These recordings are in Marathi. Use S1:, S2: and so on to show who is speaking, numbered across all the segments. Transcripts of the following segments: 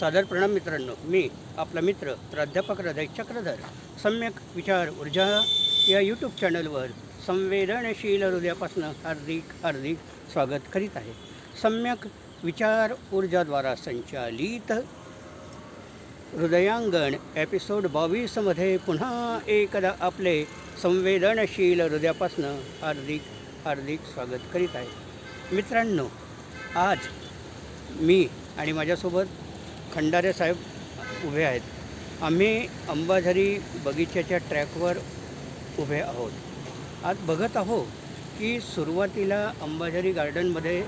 S1: सादर प्रणाम मित्रांनो. मी आपला मित्र प्राध्यापक हृदय चक्रधर. सम्यक विचार ऊर्जा या यूट्यूब चॅनलवर संवेदनशील हृदयापासून हार्दिक हार्दिक स्वागत करीत आहे. सम्यक विचार ऊर्जाद्वारा संचालित हृदयांगण एपिसोड बावीसमध्ये पुन्हा एकदा आपले संवेदनशील हृदयापासून हार्दिक हार्दिक स्वागत करीत आहे. मित्रांनो आज मी आणि माझ्यासोबत खंडारे साहेब उभे आहेत. आम्ही अंबाझरी बगीच्याच्या ट्रॅकवर उभे आहोत. आज बघत आहो की सुरुवातीला अंबाझरी गार्डनमध्ये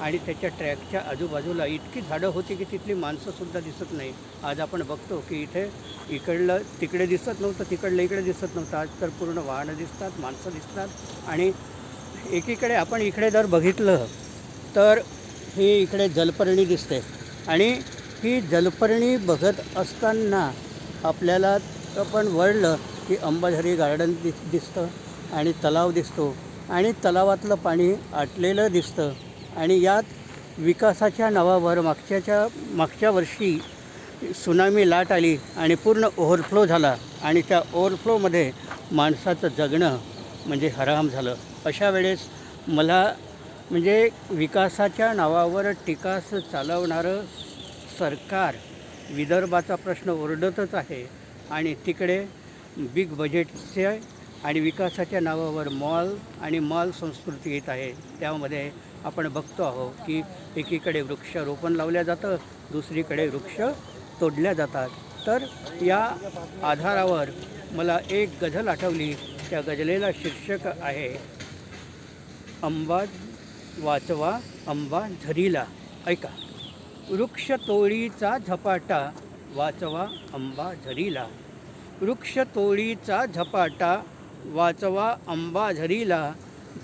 S1: आणि त्याच्या ट्रॅकच्या आजूबाजूला इतकी झाडं होती की तिथली माणसंसुद्धा दिसत नाही. आज आपण बघतो की इथे इकडलं तिकडे दिसत नव्हतं तिकडलं इकडे दिसत नव्हतं. आज तर पूर्ण वाहनं दिसतात माणसं दिसतात आणि एकीकडे आपण इकडे जर बघितलं तर ही इकडे जलपर्णी दिसते आणि ही जलपर्णी बघत असताना आपल्याला आपण वळलं की अंबाझरी गार्डन दिस दिसतं आणि तलाव दिसतो. आणि तलावातलं पाणी आटलेलं दिसतं. आणि यात विकासाच्या नावावर मागच्याच्या मागच्या वर्षी सुनामी लाट आली आणि पूर्ण ओव्हरफ्लो झाला. आणि त्या ओव्हरफ्लोमध्ये माणसाचं जगणं म्हणजे हराम झालं. अशा वेळेस मला म्हणजे विकासाच्या नावावर टिकास चालवणारं सरकार विदर्भाचा प्रश्न ओरडतच आहे आणि तिकडे बिग बजेटचे आणि विकासाच्या नावावर मॉल आणि मॉल संस्कृती येत आहे. त्यामध्ये आपण बघतो आहोत की एकीकडे वृक्षारोपण लावल्या जातं दुसरीकडे वृक्ष तोडल्या जातात. तर या आधारावर मला एक गझल आठवली. त्या गझलेला शीर्षक आहे अंबा वाचवा अंबा झरीला ऐका. वृक्षतोळीचा झपाटा वाचवा अंबा झरीला. वृक्षतोळीचा झपाटा वाचवा अंबा झरीला.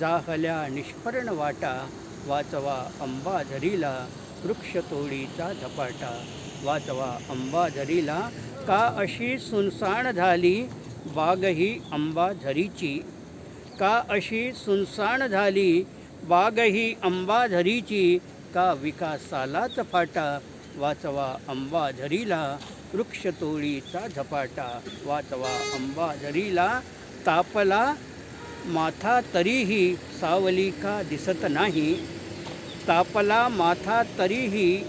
S1: जाहल्या निष्पर्ण वाटा वाचवा अंबा झरीला. वृक्षतोळीचा झपाटा वाचवा अंबा झरीला. का अशी सुनसाण झाली बागही अंबा झरीची? का अशी सुनसाण झाली बागही अंबाझरीची का विकासालाच फाटा? वाचवा अंबा झरीला वृक्षतोळीचा झपाटा. वाचवा अंबा झरीला तापला माथा तरीही सावली का दिसत नाही? तापला माथा तरीही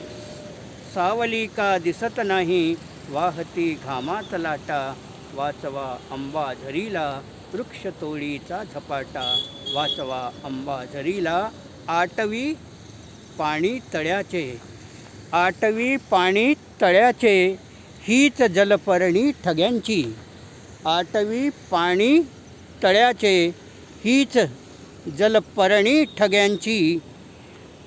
S1: सावली का दिसत नाही? वाहती घामात लाटा. वाचवा अंबा झरीला वृक्षतोळीचा झपाटा. वाचवा अंबा झरीला आटवी पाणी तळ्याचे. आटवी पाणी तळ्याचे हीच जलपर्णी ठग्यांची. आटवी पाणी तळ्याचे हीच जलपर्णी ठग्यांची.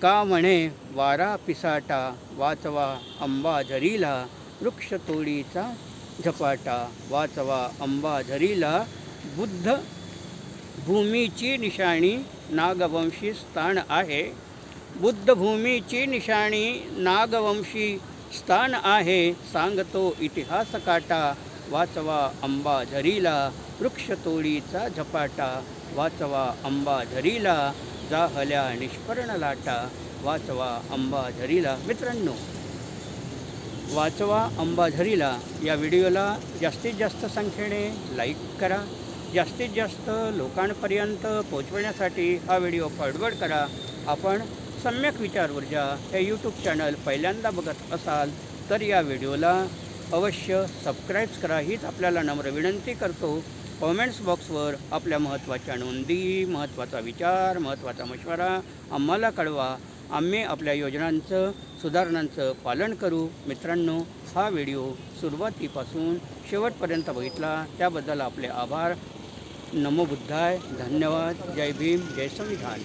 S1: का म्हणे वारा पिसाटा वाचवा अंबा झरीला वृक्षतोळीचा झपाटा वाचवा अंबा झरीला बुद्ध भूमीची निशाणी नागवंशी स्थान आहे. बुद्धभूमीची निशाणी नागवंशी स्थान आहे सांगतो इतिहास काटा वाचवा अंबा झरीला वृक्षतोळीचा झपाटा. वाचवा अंबा झरीला जाहल्या निष्पर्ण लाटा. वाचवा अंबा झरीला मित्रांनो. वाचवा अंबाझरीला या व्हिडिओला जास्तीत जास्त संख्येने लाईक करा. जास्तीत जास्त लोकांपर्यंत पोचवण्यासाठी हा व्हिडिओ फॉरवर्ड करा. आपण सम्यक विचार ऊर्जा हे यूट्यूब चॅनल पहिल्यांदा बघत असाल तर या व्हिडिओला अवश्य सबस्क्राईब करा. हीच आपल्याला नम्र विनंती करतो. कॉमेंट्स बॉक्सवर आपल्या महत्त्वाच्या नोंदी महत्त्वाचा विचार महत्त्वाचा मशवरा आम्हाला कळवा. आम्ही आपल्या योजनांचं सुधारणांचं पालन करू. मित्रांनो हा व्हिडिओ सुरुवातीपासून शेवटपर्यंत बघितला. त्याबद्दल आपले आभार. नमो बुद्धाय. धन्यवाद. जय भीम. जय संविधान.